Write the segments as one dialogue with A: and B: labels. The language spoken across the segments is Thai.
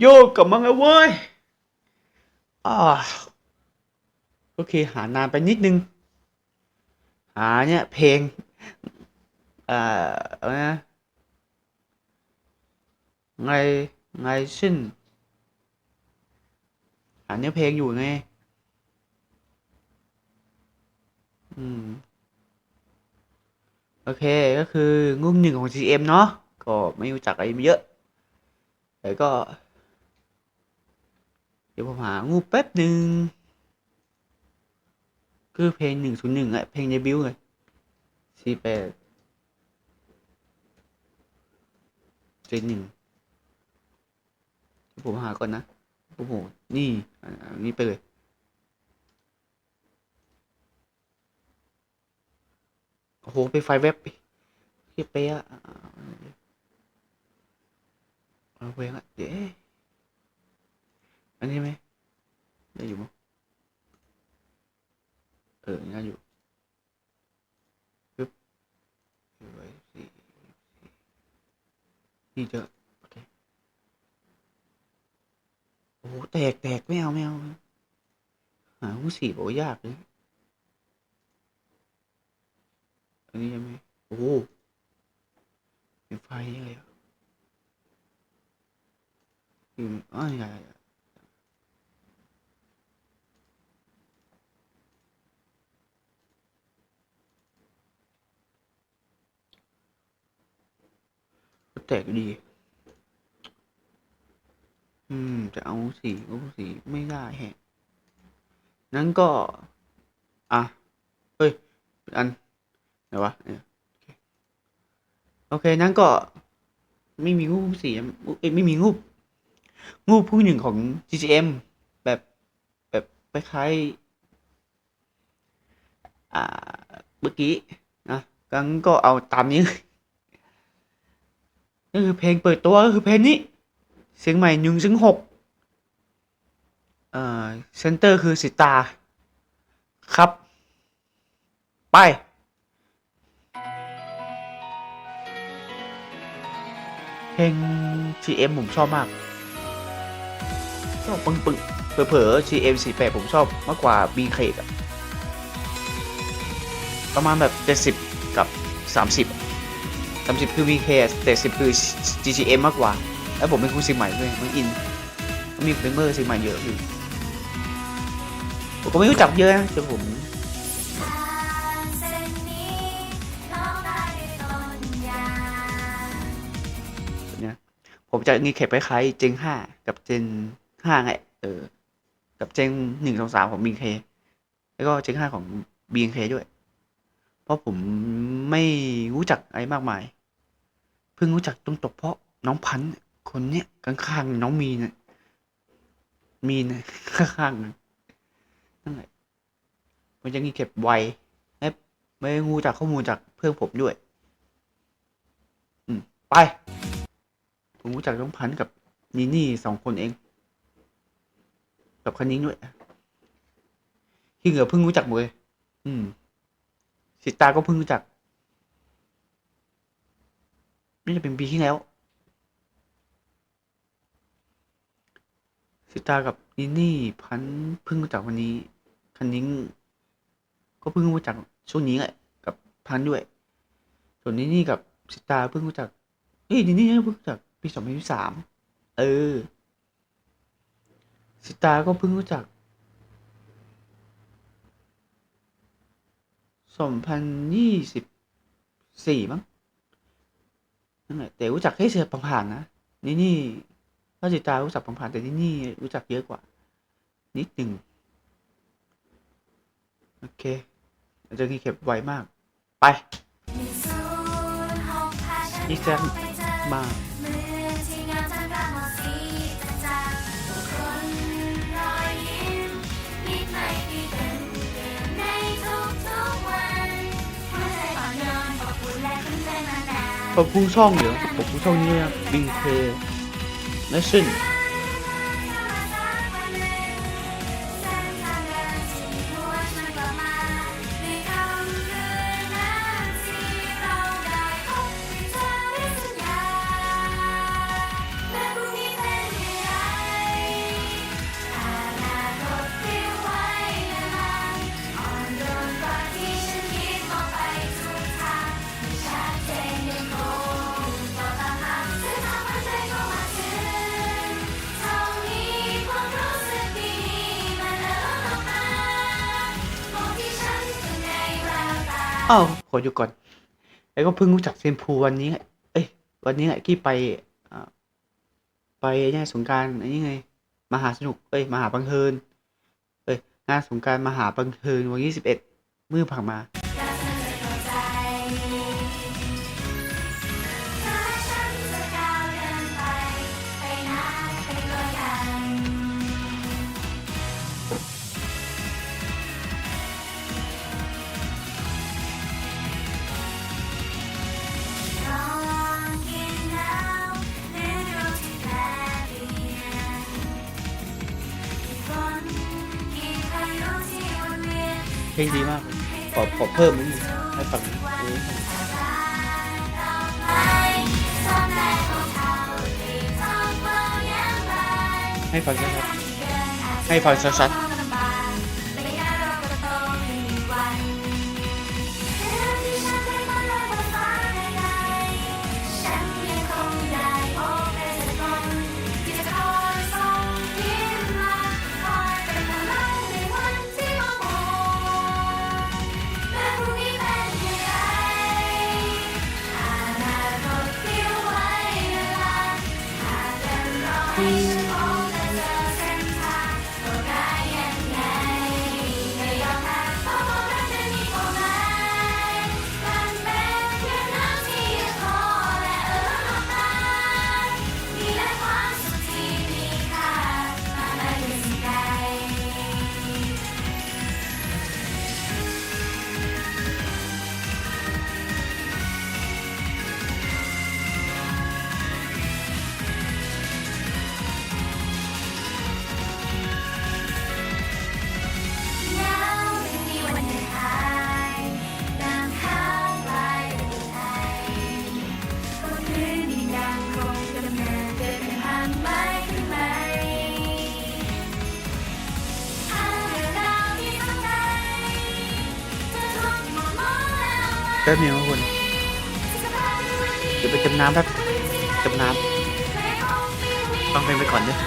A: โยกกับมาแล้วเว้ยอ่าโอเค หานานไปนิดนึง หาเนี่ยเพลงเอ่อไรนะไงไงซึ่นหาเนื้อเพลงอยู่ไง อืม โอเค ก็คืองุ่มหนึ่งของ GM เนาะ ก็ไม่รู้จักอะไรเยอะ แต่ก็ ดี๋ยวผมหางูแป๊บหนึ่งคือเพลงหนึ่งศูนย์หนึ่งอะเพลงเดบิวต์เลยสี่แปดเจนหนึ่งผมหาก่อนนะโอ้โหนี่อันนี้ไปเลยโอ้โหไปไฟล์เว็บเฮียเป๊ะอะเอาเพลงอะเดี๋ยวอันนี้ไหมได้อยู่มั้งเออน่าอยู่ปึ๊บไว้สี่ นี่เจอโอเคโอ้โหแตกแตกไม่เอาไม่เอาหาหูสี่บอกว่ายากเลยอันนี้ยังไงโอ้มีไฟยังไงอะอืมอ๋อใหญ่ใหญ่ก็แตกดี อืม จะเอาสีก็สีไม่ได้แฮะ นั้นก็ อะ เฮ้ย อันไหนวะเนี่ยโอเค นั้นก็ ไม่มีงูสีเอ้ไม่มีงูงูผู้หนึ่งของ GGM แบบ แบบคล้ายอ่า เมื่อกี้นะงั้นก็เอาตามนี้ ก็คือเพลงเปิดตัวก็คือเพลงนี้เสียงใหม่หนึ่งถึงหกเอ่อเซนเตอร์คือสิตา ครับ ไปเพลง GM ผมชอบมากชอบปึงปึ้งเผลอๆ GM 48 ผมชอบมากกว่า BK อะประมาณแบบ 70 กับ 30 30 คือ BK แต่10คือ GGM มากกว่า แล้วผมเป็นครูสิงใหม่ด้วยมันอินมีเพลเมอร์สิงใหม่เยอะอยู่ผมก็ไม่รู้จักเยอะนะแต่ผมเนี่ยผมจะมีเข็บคล้ายๆเจงห้ากับเจนห้าไงเออ กับเจงหนึ่งสองสามของบีเคแล้วก็เจงห้าของบีเคด้วย เพราะผมไม่รู้จักอะไรมากมาย เพิ่งรู้จักตรงตกเพราะน้องพันธ์คนเนี้ยข้างๆน้องมีนน่ะมีนน่ะข้างๆนั่นแหละมันจะมีเก็บไวและไม่รู้จักข้อมูลจากเพื่อนผมด้วย อืมไป ผมรู้จักน้องพันธ์กับนีนี่สองคนเอง กับคันนิ้งด้วยที่เหลือเพิ่งรู้จักหมดเลยอืม สิตาก็เพิ่งรู้จักนี่จะเป็นปีที่แล้ว สิตากับนินี่พันเพิ่งรู้จักวันนี้คันนิ้งก็เพิ่งรู้จักช่วงนี้แหละกับพันด้วย ส่วนนินี่กับสิตาเพิ่งรู้จักเอ้ยนินี่เพิ่งรู้จักปีสองพันยี่สามเออ สิตาก็เพิ่งรู้จัก สองพันยี่สิบสี่มั้งนั่นแหละแต่รู้จักแค่เสือผ่านๆนะนี่นี่ถ้าสิตารู้จักผ่านๆแต่นี่นี่รู้จักเยอะกว่า นิดหนึ่งโอเคเราจะมีเก็บไวมาก ไปนี่แซมมา ผมผู้ช่องเดี๋ยวผมผู้ช่องนี้นะบิงเคและซึ่
B: อ้าวขออยู่ก่อนไอ้ก็เพิ่งรู้จักเซนพูวันนี้ไงเอ้ย วันนี้แหละที่ไปอ่าไปเนี่ยสงการอันนี้ไงมหาสนุก เอ้ยมหาบังเฮินเอ้ยงานสงการมหาบังเฮินวันที่สิบเอ็ดมื่อผ่านมา ลงดีมาก ขอขอเพิ่มนิดนึงให้ฟังเออให้ฟังนะครับ ให้ฟังชัดๆ แป๊บนึงนะคุณเดี๋ยวไปจำน้ำแป๊บจำน้ำต้องเพลงไปก่อนเนี่ย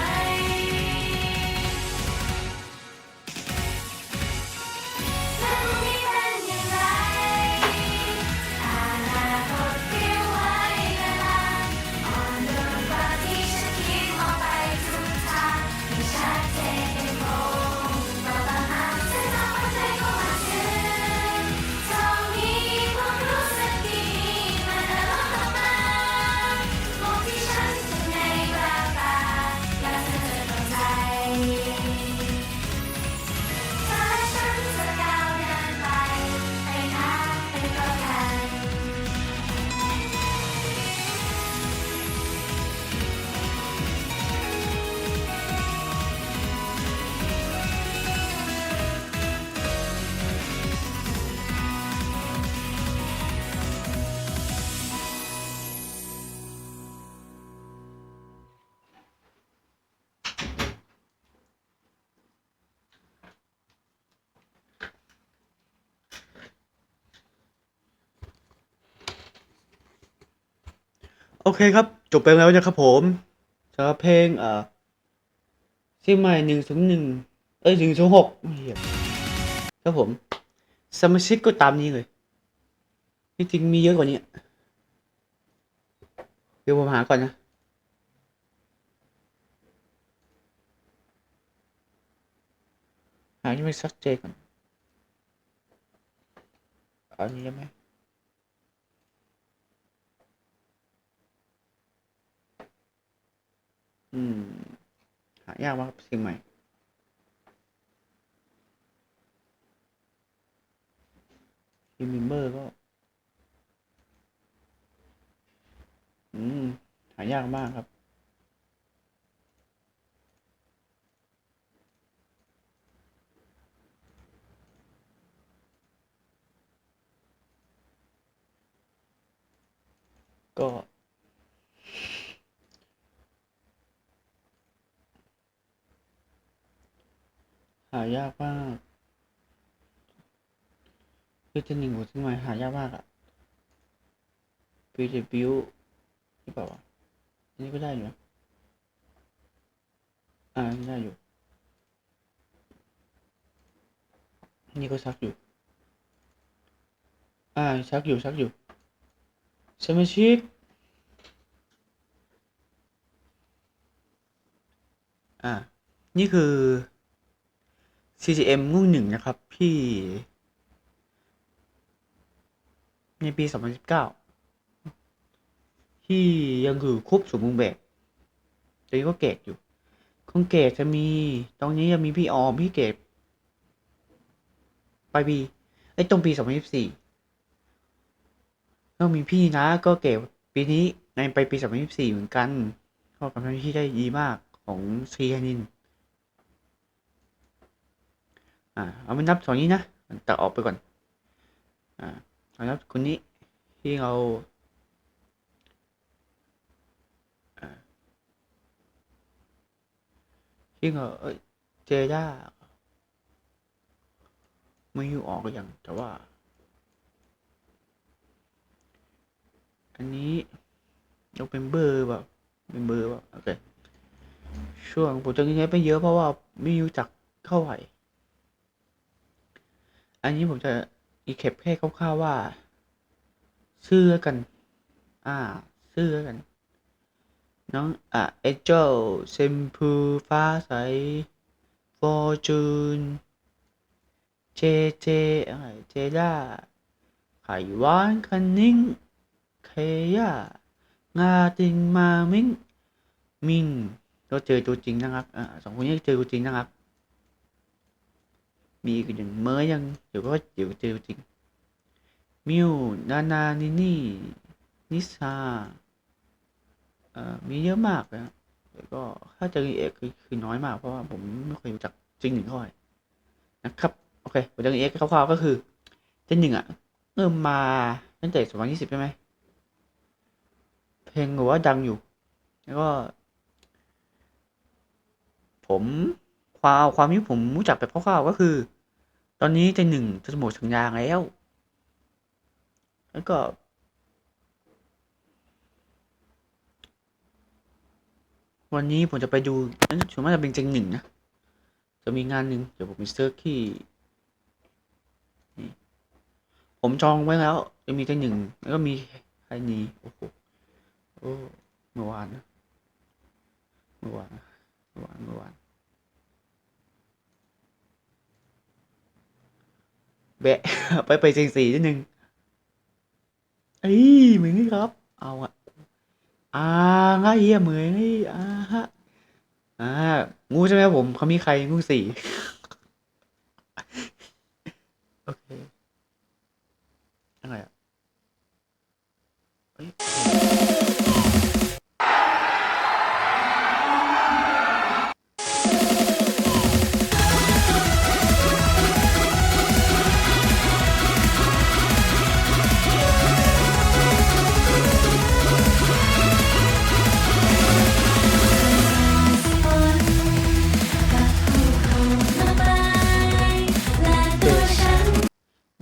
B: โอเคครับ จบไปแล้วนะครับผมสำหรับเพลงเอ่อเชียงใหม่หนึ่งศูนย์หนึ่งเอ้ยหนึ่งศูนย์หกครับผม สมาชิกก็ตามนี้เลยที่จริงมีเยอะกว่านี้เดี๋ยวผมหาก่อนนะหาที่ไม่ซักเจก่อนอาอันนี้ได้ไหม อืม หายากมากครับเชียงใหม่ ทีมเมมเบอร์ก็ อืม หายากมากครับก็ายากมากคือจะหนึ่งหัวเชียงใหม่หายากมากอะปีเดบิวหรือเปล่าวะอันนี้ก็ได้อยู่นะอ่าได้อยู่ นี่ก็ซักอยู่
A: อ่าชักอยู่ชักอยู่สมาชิกอ่า นี่คือ CGM รุ่นหนึ่งนะครับที่ ในปี 2019 ที่ยังคือครบสมบูรณ์แบบตอนนี้ก็เกรดอยู่ของเกรดจะมีตรงนี้จะมีพี่ออม พี่เกรดไปปีไอ้ตรงปี 2024แล้วมีพี่นะก็เกรดปีนี้ในไปปี 2024 เหมือนกันก็ทำที่ได้ดีมากของซีแคนิน อ่าเอาไม่นับสองนี้นะตัดออกไปก่อน อ่าเอานับคนนี้ที่เราที่เราเจย่าไม่อยู่ออกก็ยังแต่ว่า อันนี้ยกเป็นเบอร์แบบเป็นเบอร์แบบโอเคช่วงผมจะเงี้ยไปเยอะเพราะว่าไม่รู้จักเท่าไหร่ อันนี้ผมจะอีเก็บแค่คร่าวๆว่า ชื่อกัน อ่า ชื่อกัน น้อง อะเอเจลเซมพูฟ้าใสฟอร์จูน เจเจอะไรเจด้าไขหวานคันนิ่ง เคย่างาติงมามิงมิงก็เจอตัวจริงนะครับ อ่าสองคนนี้เจอตัวจริงนะครับ มีอีกอย่างเมื่อยังเดี๋ยวก็เดี๋ยวเจอจริงมิวนานานินี่นิซาเอ่อมีเยอะมากนะแล้วก็ถ้าเจอเอกคือคือน้อยมากเพราะว่าผมไม่เคยรู้จักจริงหนึ่งเท่าไหร่นะครับโอเคผมจะเอกคร่าวๆก็คือเจนหนึ่งอะเริ่มมาตั้งแต่สองพันยี่สิบใช่ไหมเพลงหรือว่าดังอยู่ แล้วก็ ผมความความที่ผมรู้จักแบบคร่าวๆก็คือ ตอนนี้เจนหนึ่งจะหมดสัญญาแล้ว แล้วก็ วันนี้ผมจะไปดูนั่นส่วนมากจะเป็นเจนหนึ่งนะ จะมีงานหนึ่งเดี๋ยวผมมีเซิร์ชที่นี่ผมจองไว้แล้ว จะมีเจนหนึ่งแล้วก็มีใครนี้โอ้โหโอ้เมื่อวานนะเมื่อวานนะเมื่อวานเมื่อวาน แบะไปไปเจงสี่นิดนึงเอ้ยเหมือนครับ เอาอะอ่าง่ายเหี้ยเหมือนไอ้อ่าฮะอ่างูใช่ไหมครับผมเขามีใครงูสี่โอเคอะไรอะเอ้ย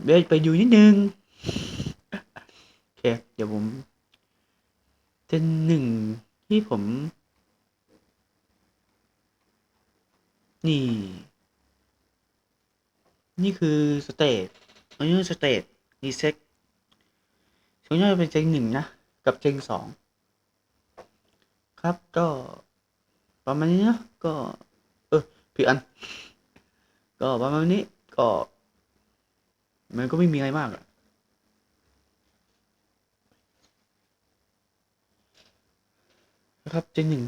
A: เดี๋ยวไปดูนิดนึงโอเคเดี๋ยวผมเจนหนึ่งที่ผม นี่ นี่คือสเตจอันนี้คือสเตจรีเซ็ตส่วนใหญ่จะเป็นเจงหนึ่งนะ กับเจงสองครับก็ประมาณนี้นะก็ เออผิดอัน ก็ประมาณนี้ก็ มันก็ไม่มีอะไรมากอะนะครับเจนหนึ่ง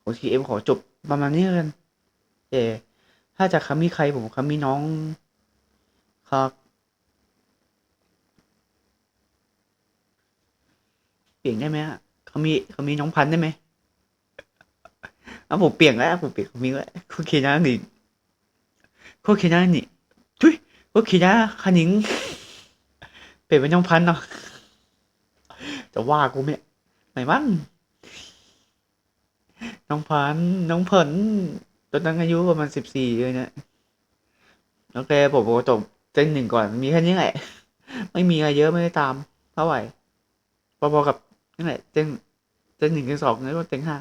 A: โอทีเอ็มขอจบประมาณนี้กันแต่ถ้าจะคำมีใครผมคำมีน้องครับเปลี่ยนได้ไหมฮะเขามีเขามีน้องพันได้ไหมเอาผมเปลี่ยนแล้วผมเปลี่ยนเขามีแล้วโอเคนะนี่โอเคนะนี่ โอเคนะคันิง เปลี่ยนเป็นน้องพันเนาะจะว่ากูไหมไหนมั่งน้องพันน้องเผินตอนนั้นอายุประมาณสิบสี่เลยเนี่ยโอเคผมก็จบเจนหนึ่งก่อนมีแค่นี้แหละ ไม่มีอะไรเยอะไม่ได้ตามเท่าไหร่พอๆกับนั่นแหละเจนเจนหนึ่งเจนสองแล้วเจนห้า